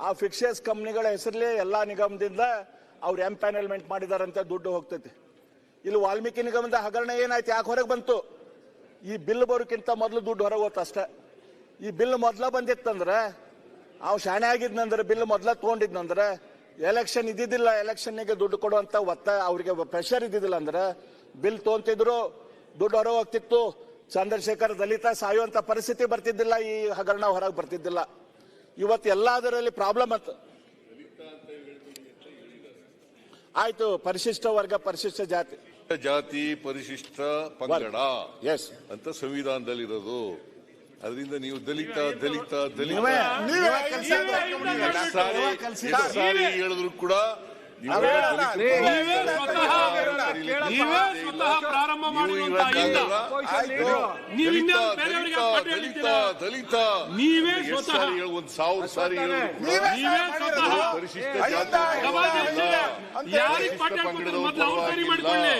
ಆ ಫಿಕ್ಷಸ್ ಕಂಪ್ನಿಗಳ ಹೆಸರಲ್ಲಿ ಎಲ್ಲ ನಿಗಮದಿಂದ ಅವ್ರು ಎಂಪ್ಯಾನಲ್ಮೆಂಟ್ ಮಾಡಿದಾರಂತೆ, ದುಡ್ಡು ಹೋಗ್ತೈತಿ. ಇಲ್ಲಿ ವಾಲ್ಮೀಕಿ ನಿಗಮದ ಹಗರಣ ಏನಾಯ್ತು? ಯಾಕೆ ಹೊರಗೆ ಬಂತು? ಈ ಬಿಲ್ ಬರೋಕ್ಕಿಂತ ಮೊದಲು ದುಡ್ಡು ಹೊರಗೆ ಹೋಗ್ತು ಅಷ್ಟೇ. ಈ ಬಿಲ್ ಮೊದಲ ಬಂದಿತ್ತಂದ್ರೆ, ಅವ್ ಶಾಣೆ ಆಗಿದ್ನಂದ್ರೆ ಬಿಲ್ ಮೊದ್ಲ ತಗೊಂಡಿದ್ನಂದ್ರೆ ಎಲೆಕ್ಷನ್ ಇದ್ದಿದ್ದಿಲ್ಲ ಎಲೆಕ್ಷನ್ಗೆ ದುಡ್ಡು ಕೊಡುವಂತ ಒತ್ತ ಅವರಿಗೆ ಪ್ರೆಷರ್ ಇದ್ದಿದ್ದಿಲ್ಲ ಅಂದ್ರೆ, ಬಿಲ್ ತೊಗೊಂತಿದ್ರು, ದುಡ್ಡು ಹೊರಗೆ ಹೋಗ್ತಿತ್ತು. ಚಂದ್ರಶೇಖರ್ ದಲಿತ ಸಾಯುವಂತ ಪರಿಸ್ಥಿತಿ ಬರ್ತಿದ್ದಿಲ್ಲ, ಈ ಹಗರಣ ಹೊರಗೆ ಬರ್ತಿದ್ದಿಲ್ಲ. ಇವತ್ತು ಎಲ್ಲದರಲ್ಲಿ ಪ್ರಾಬ್ಲಮ್ ಅಂತ. ಆಯ್ತು ಪರಿಶಿಷ್ಟ ವರ್ಗ ಪರಿಶಿಷ್ಟ ಜಾತಿ. ಜಾತಿ ಪರಿಶಿಷ್ಟ ಪಂಗಡ ಎಸ್ ಅಂತ ಸಂವಿಧಾನದಲ್ಲಿರೋದು. ಅದರಿಂದ ನೀವು ದಲಿತ ದಲಿತ ದಲಿತ. ಹೇಳಿದ್ರು ಕೂಡ ನೀವು ಸ್ವತಃ ಪ್ರಾರಂಭ ದಲಿತ ನೀವೇ ಸ್ವತಃ. ಒಂದ್ ಸಾವಿರ ಸಾರಿ ನೀವೇ ಸ್ವತಃ. ಪರಿಶಿಷ್ಟ ಯಾರಿಗೆ ಪಾಠ ಮೊದಲು ಅವ್ರು ಸರಿ ಮಾಡಿಕೊಳ್ಳಿ.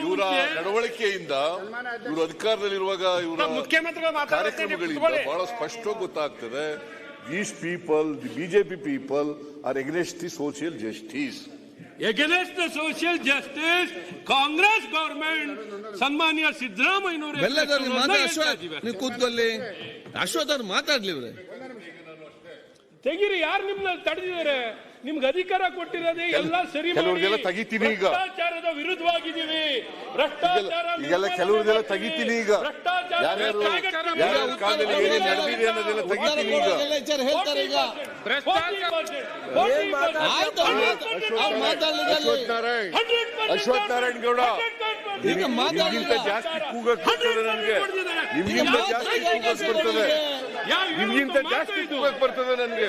ಇವರ ನಡವಳಿಕೆಯಿಂದ ಇವರು ಅಧಿಕಾರದಲ್ಲಿರುವಾಗ ಇವರ ಮುಖ್ಯಮಂತ್ರಿಗಳು ಕಾರ್ಯಕ್ರಮಗಳಿಂದ ಬಹಳ ಸ್ಪಷ್ಟವಾಗಿ ಗೊತ್ತಾಗ್ತದೆ. These people the BJP people are against the social justice against the social justice Congress government ಸನ್ಮಾನ್ಯ ಸಿದ್ದರಾಮಯ್ಯನವರು ಬೆಲ್ಲದವ್ರು ಮಾತಾಡ ಅಶ್ವಥ್ ನೀವು ಕೂತ್ಕೊಳ್ಳಿ. ಅಶ್ವಥ್ ಅವ್ರು ಮಾತಾಡ್ಲಿ ಇವ್ರೆ. ತೆಗೀರಿ ಯಾರು ನಿಮ್ನ ತಡೆದಿದ್ದಾರೆ? ನಿಮ್ಗೆ ಅಧಿಕಾರ ಕೊಟ್ಟಿರೋದೇ ಎಲ್ಲ ಸರಿ ಕೆಲವ್ರಿಗೆಲ್ಲ ತೆಗಿತೀನಿ ಈಗ. ಭ್ರಷ್ಟಾಚಾರದ ವಿರುದ್ಧವಾಗಿದ್ದೀವಿ. ಭ್ರಷ್ಟಾಚಾರ ಈಗೆಲ್ಲ ಕೆಲವ್ರಿಗೆಲ್ಲ ತೆಗಿತೀನಿ ಈಗ. ಭ್ರಷ್ಟಾಚಾರ ಯಾರ್ಯಾರು- ಯಾರ್ಯಾರ ಕಾಲದಲ್ಲಿ ಏನೇನ್ ನಡೆದಿದೆ ಅನ್ನೋದೆಲ್ಲ ತೆಗಿತೀನಿ ಈಗ. ಹೇಳ್ತಾರೆ ಈಗ. ಆಯ್ತು ಅವ್ರು ಮಾತಾಡ್ಲಿಕ್ಕೆ ಅಶ್ವಥ್ ನಾರಾಯಣ್ ಅಶ್ವಥ್ ನಾರಾಯಣ್ ಗೌಡ. ನಿಮ್ಗಿಂತ ಜಾಸ್ತಿ ಕೂಗಕ್ಕೆ ಬರ್ತದೆ ನನಗೆ. ನಿಮ್ಗಿಂತ ಜಾಸ್ತಿ ಕೂಗಕ್ ಬರ್ತದೆ ನಿಮ್ಗಿಂತ ಜಾಸ್ತಿ ಕೂಗಕ್ ಬರ್ತದೆ ನನಗೆ.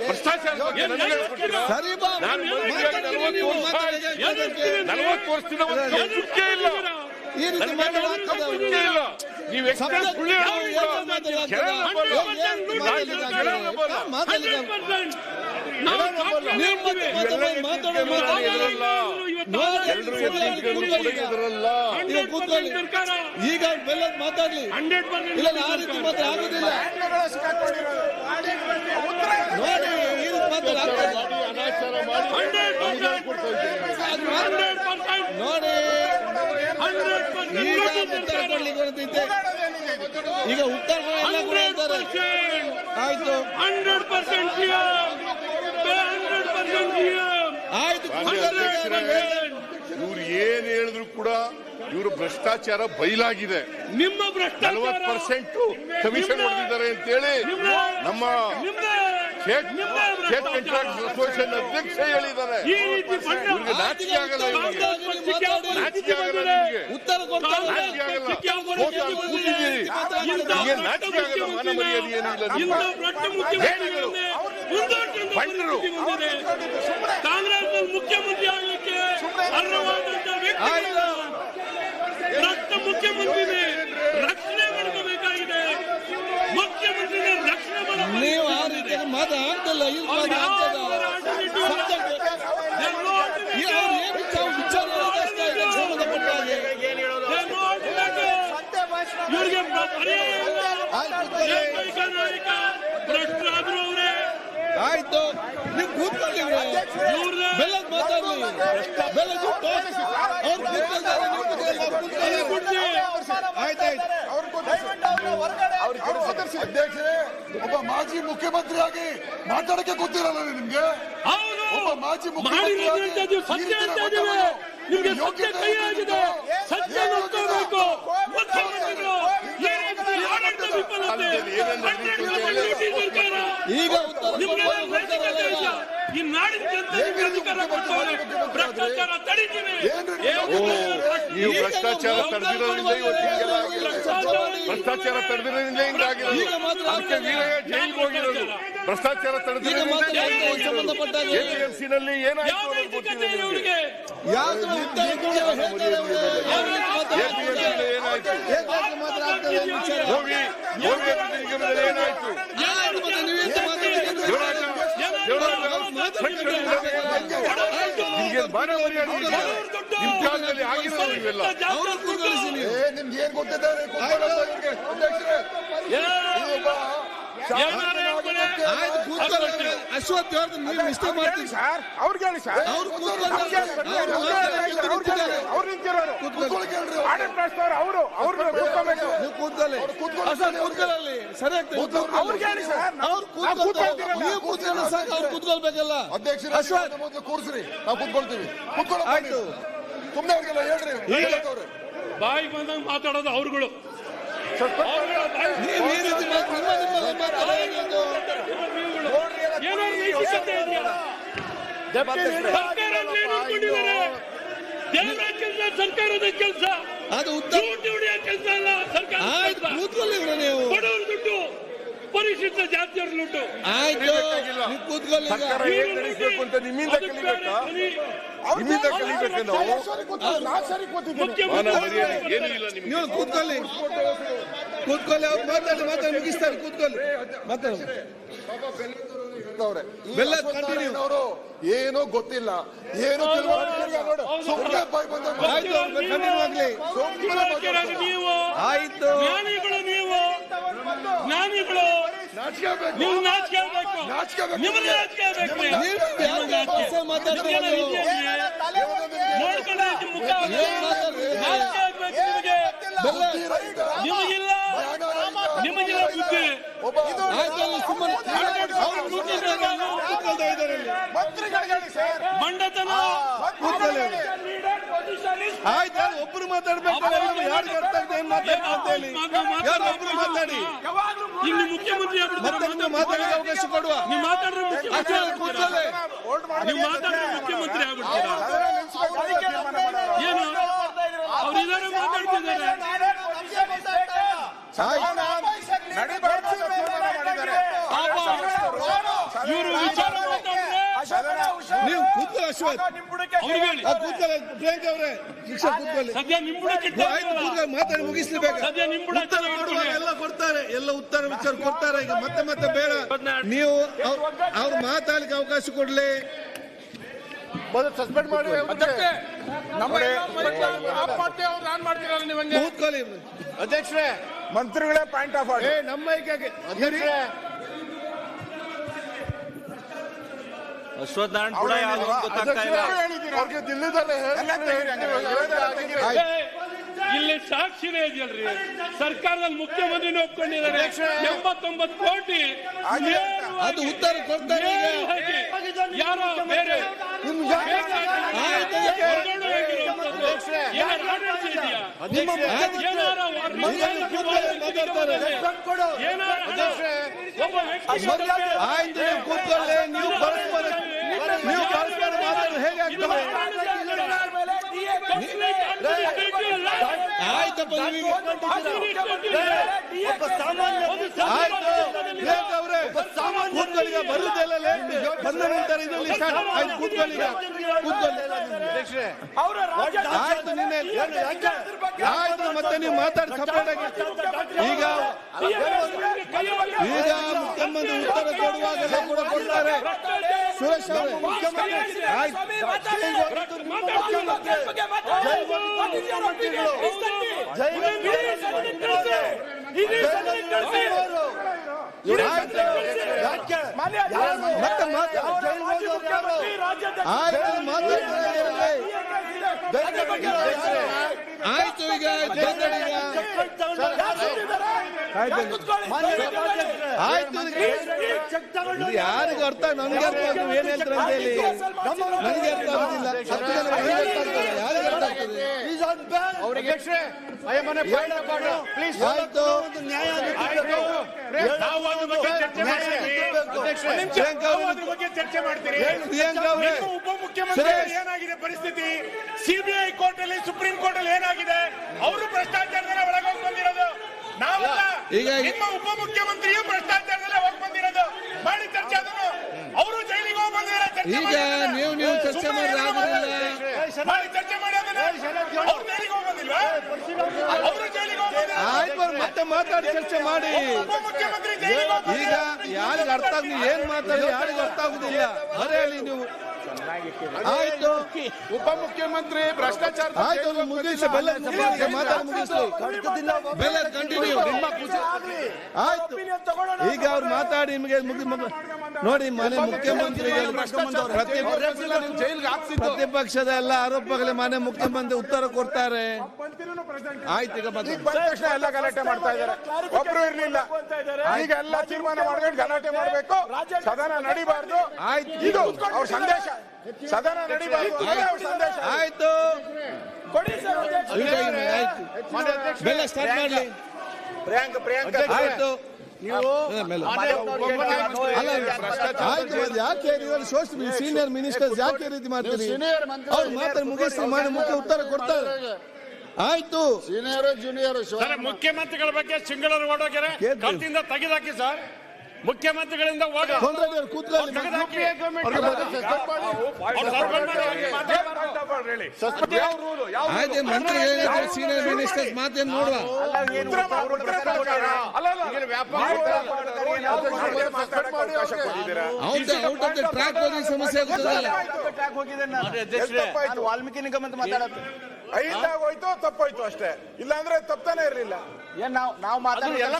ಭ್ರಷ್ಟಾಚಾರ ಸರಿ ನಲವತ್ತು ವರ್ಷದಿಂದ ಒಂದು ಇಲ್ಲ. ಈ ರೀತಿ ಇಲ್ಲ. ನೀವು ಸುಳ್ಳು ಈಗ ಬೆಲ್ಲದ್ ಮಾತಾಡ್ಲಿ. ಇಲ್ಲ ಆ ರೀತಿ ಮಾತ್ರ ಆಗುದಿಲ್ಲ ನೋಡಿ ಈ ರೀತಿ ಮಾತ್ರ ಆಗ್ತದೆ ಅನಾಚಾರ ಮಾಡಿ ಅದು ಮಾತ್ರ- ನೋಡಿ ಈಗ ಉತ್ತರ ಕೊಡ್ಲಿಕ್ಕೆ ಬರ್ತಿದ್ದೆ ಈಗ ಉತ್ತರ ಆಯ್ತು. ಹಂಡ್ರೆಡ್ ಪರ್ಸೆಂಟ್ ಹಂಡ್ರೆಡ್ ಪರ್ಸೆಂಟ್ ಆಯ್ತು ಇವ್ರು ಏನ್ ಹೇಳಿದ್ರು ಕೂಡ ಇವರು ಭ್ರಷ್ಟಾಚಾರ ಬಯಲಾಗಿದೆ ನಿಮ್ಮ ಭ್ರಷ್ಟಾಚಾರ ನಲವತ್ತು ಪರ್ಸೆಂಟ್ ಕಮಿಷನ್ ಹೊಡೆದಿದ್ದಾರೆ ಅಂತೇಳಿ ನಮ್ಮ ಅಸೋಸಿಯೇಷನ್ ಅಧ್ಯಕ್ಷ ಹೇಳಿದ್ದಾರೆ ಈ ರೀತಿ ನಾಚಿಕೆ ಆಗಲ್ಲ ಇವ್ರಿಗೆ ನಾಚಿಕೆ ಆಗಲ್ಲ ಉತ್ತರ ನಾಚಿಕೆ ಆಗಲ್ಲ ಮಾನ ಮರ್ಯಾದೆ ಬಂದ್ರು. ಕಾಂಗ್ರೆಸ್ ಮುಖ್ಯಮಂತ್ರಿ ಆಗಲಿಕ್ಕೆ ಅರ್ಹವಾದಂತ ವ್ಯಕ್ತಿ. ಭ್ರಷ್ಟ ಮುಖ್ಯಮಂತ್ರಿನೇ ರಕ್ಷಣೆ ಮಾಡಬೇಕಾಗಿದೆ ಮುಖ್ಯಮಂತ್ರಿನ ರಕ್ಷಣೆ ಮಾಡಬೇಕು ನೀವು ಆ ರೀತಿ ಮಾತು ಆಗ್ತಿಲ್ಲ ಇಲ್ಲಿ ಮಾತು ಆಗ್ತದ ಸಬ್ಜೆಕ್ಟ್ ಈ ಅವ್ರು ಏನು ವಿಚಾರ ವಿಚಾರ ನಡೆಸ್ತಾ ಇದ್ದಾರೆ ಸಂಬಂಧಪಟ್ಟ ಹಾಗೆ ಇವರಿಗೆ ಪರ್ಯಾಯ ಇಲ್ಲ. ಆಯ್ತು ಏಕೈಕ ನಾಯಕ ಭ್ರಷ್ಟರಾದ್ರು ಅವರೇ ಆಯ್ತು ನೀವು ಕೂತ್ಕೊಳ್ಳಿ ಇವ್ರನ್ನ ಬೆಲ್ಲದ್ ಮಾತಾಡ್ಲಿ ಬೆಲ್ಲದ್ ಬಿಟ್ಟು ಅವ್ರು ಕೂತ್ಕೊಳ್ತಾರೆ ನೀವು ಕೂತ್ಕೊಳ್ಳಿ, ಅವ್ರು ಕೂತ್ಕೊಳ್ಳಿ. ಆಯ್ತಾಯ್ತು ಅಧ್ಯಕ್ಷರೇ ಒಬ್ಬ ಮಾಜಿ ಮುಖ್ಯಮಂತ್ರಿಯಾಗಿ ಮಾತಾಡಕ್ಕೆ ಗೊತ್ತಿರಲ್ಲ ನಿಮ್ಗೆ? ಒಬ್ಬ ಮಾಜಿ ಮುಖ್ಯಮಂತ್ರಿ ಅಂತ ಇದೀವಿ, ಸತ್ಯ ನಿಮ್ಗೆ ಸತ್ಯ ಈಗ ಈ ನಾಡಿನ ಭ್ರಷ್ಟಾಚಾರ ನೀವು ಭ್ರಷ್ಟಾಚಾರ ತಡೆದಿರೋದ್ರಿಂದ ಭ್ರಷ್ಟಾಚಾರ ತಡೆದಿರೋದ್ರಿಂದ ಹಿಂಗಾಗಿರೋದು ಈಗ ಮಾತ್ರ ಅದಕ್ಕೆ ವೀರಯ್ಯ ಜೈಲಿಗೆ ಹೋಗಿರೋದು ಭ್ರಷ್ಟಾಚಾರ ತಡೆದಿರೋದ್ರಿಂದ ಎಪಿಎಂಸಿ ನಲ್ಲಿ ಏನಾಯ್ತು. ಎಪಿಎಂಸಿ ಏನಾಯ್ತು ಹೋಗಿ ಹೋಗಿ ಅಭಿವೃದ್ಧಿ ನಿಗಮದಲ್ಲಿ ಏನಾಯ್ತು ನಿಮ್ಗೆ ಬಾನ ಮರ್ಯಾದೆ? ನಿಮ್ ಕಾಲದಲ್ಲಿ. ಏ ನಿಮ್ಗೆ ಏನ್ ಗೊತ್ತಿದ್ದಾರೆ ಅಧ್ಯಕ್ಷರೇ ಅಶ್ವಥ್ ನೀವು ಇಷ್ಟೇ ಮಾಡ್ತೀನಿ. ಸರ್ ಅವ್ರಿಗೆ ಹೇಳಿ ಸರ್. ಅವ್ರು ಅವ್ರು ನಿಂತಿರೋರು. ಕೂತ್ಕೊಳ್ಳಿ. ಕೇಳ್ರಿ ಅವ್ರು. ಆಡಳಿತ ನಡೆಸ್ತವ್ರು ಅವರು. ಅವ್ರು ಕೂತ್ಕೋಬೇಕು ನೀವು ಕೂತ್ಕೊಳ್ಳಿ. ಕೂತ್ಕೊಳ್ಳಿ. ಅಶ್ವಥ್ ಕೂತ್ಕೊಳ್ಳಿ. ಸರಿ ಆಗ್ತದೆ ಅವ್ರಿಗೆ ಹೇಳಿ ಸರ್. ಅವ್ರು ಕೂತ್ಕೊಳ್ತಾರೆ ನೀವು ಕೂತ್ಕೊಳ್ಳಿ ಸರ್. ಅವ್ರು ಕೂತ್ಕೊಳ್ಬೇಕಲ್ಲ. ಅಧ್ಯಕ್ಷರೇ ಅಶ್ವಥ್. ನೀವು ಮೊದಲು ಕೂರಿಸ್ರಿ. ನಾವು ಕೂತ್ಕೊಳ್ತೀವಿ. ಕೂತ್ಕೊಳ್ಳಪ್ಪ ಆಯ್ತು. ನೀವು. ಸುಮ್ನೆ ಅವ್ರಿಗೆಲ್ಲ ಹೇಳ್ರಿ. ಬಾಯಿ ಬಂದಂಗೆ ಮಾತಾಡೋದು ಅವ್ರುಗಳು. ಸರ್ಕಾರದ ಕೆಲಸ ಅದು ಹೊಡೆಯೋ ಕೆಲಸ. ಅಲ್ಲ ಸರ್ಕಾರ ದುಡ್ಡು. ಪರಿಶಿಷ್ಟ ಜಾತಿಯವ್ರ ಲುಟ್ಟು ಆಯ್ತು ನೀವು ಕೂತ್ಕೊಳ್ಳಿ ಈಗ. ಸರ್ಕಾರ ಹೇಗ್ ನಡೆಸಬೇಕು ಅಂತ ನಿಮ್ಮಿಂದ ಕಲಿಬೇಕಾ ನಿಮ್ಮಿಂದ ಕಲಿಬೇಕು ನಾವು? ಮಾನ ಮರ್ಯಾದೆ ಏನೂ ಇಲ್ಲ ನಿಮ್ಗೆ? ನೀವು ಕೂತ್ಕೊಳ್ಳಿ. ಕೂತ್ಕೊಳ್ಳಿ ಅವ್ರು ಮಾತಾಡಿ ಮಾತಾಡಿ ಮುಗಿಸ್ತಾರೆ ಕೂತ್ಕೊಳ್ಳಿ. ಮಾತಾಡಿ. ಬೆಲ್ಲ continue. ಏನೋ ಗೊತ್ತಿಲ್ಲ. ಏನೋ ಆಯ್ತು ಆಗ್ಲಿ ನೀವು. ಆಯ್ತು. ನಾಚಿಕೆ ನೀವು ನಾಚಿಕೆ? ಆಗ್ಬೇಕು ನಿಮ್ಮ ಬೇಕು. ನಿಮ್ಗೆ ನಾಚಿಕೆ ಆಗ್ಬೇಕು ನೀವು ಭಾಷೆ ಮಾತಾಡ್ತೀರ ನೀವು? ನೋಡ್ಕೊಳ್ಳಿ ಮುಖ ಏನ್ ನಾಚಿಕೆ ಆಗ್ಬೇಕು ನಿಮಗೆ. ನಿಮಗಿಲ್ಲ. ನಿಮಗಿಲ್ಲ ಬುದ್ಧಿ. ಮಂಡತನ ಆಯ್ತು ಯಾರು ಒಬ್ರು ಮಾತಾಡ್ಬೇಕು ಯಾರಿಗೆ ಅರ್ಥ ಆಗ್ತದೆ ಏನ್ ಮಾತಾಡ್ಬೇಕು ಅಂತ ಹೇಳಿ? ಯಾರು ಒಬ್ರು ಮಾತಾಡಿ? ಇಲ್ಲಿ ಮುಖ್ಯಮಂತ್ರಿ ಮತ್ತೆ ನೀವು ಮಾತಾಡಕ್ಕೆ ಅವಕಾಶ ಕೊಡುವ. ನೀವು ಮಾತಾಡಿದ್ರೆ ಮುಖ್ಯಮಂತ್ರಿ ಕೂತ್ಕೊಳ್ಳಿ. ನೀವು ಮಾತಾಡಿದ್ರೆ ಮುಖ್ಯಮಂತ್ರಿ ಆಗ್ಬಿಡ್ತೀರಾ? ಏನು? ಅವ್ರು ಇದಾರೆ ಮಾತಾಡ್ತಿದ್ದಾರೆ. ಇವರು ವಿಚಾರ ಮಾತಾಡಿದ್ರೆ ನೀವು ಕೂತ್ಕೊಳ್ಳಿ ಅಶ್ವಥ್ ಅವ್ರಿಗೆ ಹೇಳಿ ಆ, ಕೂತ್ಕೊಳ್ಳಿ ಪ್ರಿಯಾಂಕ ಅವರೇ ಶಿಕ್ಷಕ ಕೂತ್ಕೊಳ್ಳಿ. ಮಾತಾಡಿ ಎಲ್ಲ ಕೊಡ್ತಾರೆ ಎಲ್ಲ ಉತ್ತರ ವಿಚಾರ ಕೊಡ್ತಾರೆ. ಈಗ ಮತ್ತೆ ಮತ್ತೆ ಬೇಡ. ನೀವು ಅವ್ರ್- ಮಾತಾಡ್ಲಿಕ್ಕೆ ಅವಕಾಶ ಕೊಡ್ಲಿ. ಸಸ್ಪೆಂಡ್ ಮಾಡಿ ಕೂತ್ಕೊಳ್ಳಿ. ಅಧ್ಯಕ್ಷರೇ ಮಂತ್ರಿಗಳೇ ಪಾಯಿಂಟ್ ಆಫ್ ಆರ್ಡರ್ ನಮ್ಮ ಕೂಡ ಗೊತ್ತಾಗ್ತಾ ಇಲ್ಲ. ಅವ್ರಿಗೆ ದಿಲ್ಲಿದಲ್ಲೇ ಏ, ಇಲ್ಲಿ ಸಾಕ್ಷಿನೇ ಇದೆಯಲ್ರಿ. ಸರ್ಕಾರದಲ್ಲಿ ಮುಖ್ಯಮಂತ್ರಿ ಒಪ್ಕೊಂಡಿದ್ದಾರೆ. ಎಂಬತ್ತೊಂಬತ್ತು ಕೋಟಿ ಅದು ಉತ್ತರ ಕೊಡ್ತಾರೆ ಯಾರೋ ಬೇರೆ. ಏನಾರ ಆಯ್ತು ನೀವು ಕೂತ್ಕೊಳ್ಳಿ ನೀವು ಪರಸ್ಪರ ನೀವು ಪರಸ್ಪರ ಹೇಗೆ ಆಗ್ತದೆ? ಆಯ್ತಪ್ಪ ನಿಮಗೆ ಆಯ್ತು ಪ್ರಿಯಾಂಕ ಅವರೇ ಕೂತ್ಕೊಳ್ಳಿ ಈಗ ಬರುದೆಲ್ಲ ಲೇಟ್ ಬಂದ ನಂತರ ಇದರಲ್ಲಿ ಆಯ್ತು ನಿನ್ನೆ ಆಯ್ತು ಮತ್ತೆ ನೀವು ಮಾತಾಡಿ ಸಪೋರ್ಟ್ ಆಗಿ ಈಗ ಈಗ ಮುಖ್ಯಮಂತ್ರಿ ಉತ್ತರ ಕೊಡುವಾಗಲೇ ಕೂಡ ಕೊಡ್ತಾರೆ. ಸುರೇಶ್ ಅವರೇ ಮುಖ್ಯಮಂತ್ರಿ ಆಯ್ತು. ಆಯ್ತು ಈಗ ಆಯ್ತು. ಯಾರಿಗೂ ಅರ್ಥ? ನನ್ಗೆ ಅರ್ಥ ಆಗ್ತದೆ ಏನ್ ಹೇಳ್ತಾರೆ ಅಂತ ಹೇಳಿ. ನನಗೆ ಅರ್ಥ ಆಗುದಿಲ್ಲ ಹತ್ತು ಜನ ನನಗೆ ಅರ್ಥ ಅರ್ಥ ಆಗ್ತದೆ ಬಗ್ಗೆ ಚರ್ಚೆ ಮಾಡ್ತೀರಿ ಉಪಮುಖ್ಯಮಂತ್ರಿ ಏನಾಗಿದೆ ಪರಿಸ್ಥಿತಿ? ಸಿಬಿಐ ಕೋರ್ಟ್ ಅಲ್ಲಿ ಸುಪ್ರೀಂ ಕೋರ್ಟ್ ಅಲ್ಲಿ ಏನಾಗಿದೆ? ಅವರು ಭ್ರಷ್ಟಾಚಾರದಲ್ಲಿ ಒಳಗೆ ಹೋಗಿ ಬಂದಿರೋದು. ನಾವಲ್ಲ. ಈಗ- ನಿಮ್ಮ ಉಪಮುಖ್ಯಮಂತ್ರಿಯು ಭ್ರಷ್ಟಾಚಾರದಲ್ಲಿ ಹೋಗಿ ಬಂದಿರೋದು. ಮಾಡಿ ಚರ್ಚೆ ಅದನ್ನು. ಅವರು ಜೈಲಿಗೆ ಹೋಗಿ ಬಂದಿರೋ ಚರ್ಚೆ ಈಗ ನೀವು ನೀವು ಚರ್ಚೆ ಆಗುದಿಲ್ಲ. ಮಾಡಿ ಚರ್ಚೆ ಮಾಡಿ ಆಯ್ತು ಮತ್ತೆ ಮಾತಾಡಿ ಚರ್ಚೆ ಮಾಡಿ. ಈಗ ಯಾರಿಗೆ ಅರ್ಥ ಆಗುದು ಏನ್ ಮಾತಾಡಿ ಯಾರಿಗೆ ಅರ್ಥ ಆಗುದಿಲ್ಲ. ಅದೇ ಹೇಳಿ ನೀವು ಆಯ್ತು. ಉಪಮುಖ್ಯಮಂತ್ರಿ ಭ್ರಷ್ಟಾಚಾರ ಆಯ್ತು ಮುಗಿಸಿ ಬೆಲ್ಲ ಮುಗಿಸಿ ಮಾತಾಡಿ ಬೆಲ್ಲ ಕಂಟಿನ್ಯೂ. ಆಯ್ತು. ಈಗ ಅವ್ರು ಮಾತಾಡಿ ನಿಮಗೆ ಮುಗಿ ಮುಗಿ- ನೋಡಿ ಮನೆ ಮುಖ್ಯಮಂತ್ರಿ ಪ್ರತಿ- ಪ್ರತಿಪಕ್ಷದ ಎಲ್ಲ ಆರೋಪಗಳಿಗೆ ಮನೆ ಮುಖ್ಯಮಂತ್ರಿ ಉತ್ತರ ಕೊಡ್ತಾರೆ. ಆಯ್ತು ಈಗ ತಕ್ಷಣ ಎಲ್ಲ ಗಲಾಟೆ ಮಾಡ್ತಾ ಇದ್ದಾರೆ. ಒಬ್ರು ಇರ್ಲಿಲ್ಲ. ಈಗ ಎಲ್ಲ ತೀರ್ಮಾನ ಮಾಡ್ಕೊಂಡು ಗಲಾಟೆ ಮಾಡಬೇಕು. ಸದನ ನಡಿಬಾರ್ದು. ಆಯ್ತು. ಇದು ಅವ್ರ ಸಂದೇಶ. ಸದನ ನಡಿಬಾರ್ದು. ಸಂದೇಶ. ಆಯ್ತು. ಬೆಲ್ಲ ಸ್ಟಾರ್ಟ್ ಮಾಡ್ಲಿ. ಪ್ರಿಯಾಂಕ ಪ್ರಿಯಾಂಕ. ಆಯ್ತು. ಆಯ್ತು ಯಾಕೆ ಸೀನಿಯರ್ ಮಿನಿಸ್ಟರ್ ಯಾಕೆ ರೀತಿ ಮಾಡ್ತೀರಿ? ಅವ್ರು ಮಾತ್ರ ಮುಗಿಸಿ ಮಾಡಿ ಮುಖ್ಯ ಉತ್ತರ ಕೊಡ್ತಾರೆ. ಆಯ್ತು. ಸೀನಿಯರ್ ಜೂನಿಯರ್ ಸರ್ ಮುಖ್ಯಮಂತ್ರಿಗಳ ಬಗ್ಗೆ ಸಿಂಗಳರು ಮಾಡೋಕೆ ಕೇಳ್ತೀವಿ. ಕಲ್ತಿಂದ ತೆಗೆದಾಕಿ ಸರ್. ಮುಖ್ಯಮಂತ್ರಿಗಳಿಂದ ಸೀನಿಯರ್ ಮಿನಿಸ್ಟರ್ಸ್ ಮಾತೇನು ನೋಡುವ. ಔಟ್ ಆಫ್ ದ ಟ್ರ್ಯಾಕ್ ಹೋಗಿ ಸಮಸ್ಯೆ ವಾಲ್ಮೀಕಿ ನಿಗಮ ಅಂತ ಮಾತಾಡೋದು. ಐದಾಗ ಹೋಯ್ತು ತಪ್ಪೋಯ್ತು ಅಷ್ಟೇ. ಇಲ್ಲಾಂದ್ರೆ ತಪ್ಪನೇ ಇರ್ಲಿಲ್ಲ. ಏನ್ ನಾವು ನಾವು ಮಾತಾಡೋ ಎಲ್ಲ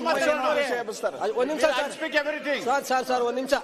ಎಬ್ಬಿಸ್ತಾರೆ ಒಂದ್ ನಿಮಿಷ ಸರ್ ಸರ್ ಸರ್ ಒಂದ್ ನಿಮಿಷ.